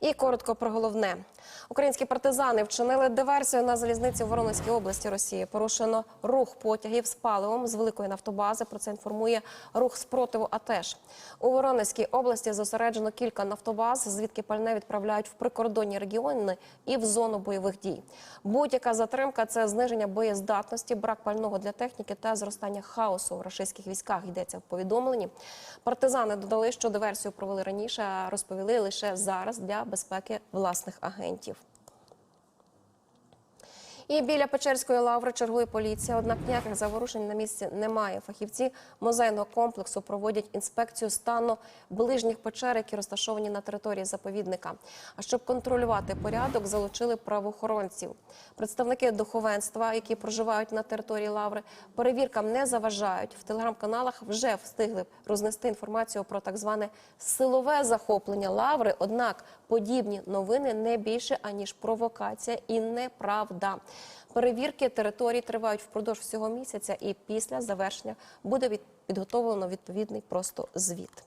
І коротко про головне. Українські партизани вчинили диверсію на залізниці в Воронезькій області Росії. Порушено рух потягів з паливом з великої нафтобази. Про це інформує рух спротиву. АТЕШ. у Воронезькій області зосереджено кілька нафтобаз, звідки пальне відправляють в прикордонні регіони і в зону бойових дій. Будь-яка затримка це зниження боєздатності, брак пального для техніки та зростання хаосу в рашистських військах. Йдеться в повідомленні. Партизани додали, що диверсію провели раніше, а розповіли лише зараз для безпеки власних агентів. І біля Печерської лаври чергує поліція. Однак ніяких заворушень на місці немає. Фахівці музейного комплексу проводять інспекцію стану ближніх печер, які розташовані на території заповідника. А щоб контролювати порядок, залучили правоохоронців. Представники духовенства, які проживають на території лаври, перевіркам не заважають. В телеграм-каналах вже встигли рознести інформацію про так зване силове захоплення лаври. Однак подібні новини не більше аніж провокація і неправда. Перевірки територій тривають впродовж всього місяця, і після завершення буде від- підготовлено відповідний просто звіт.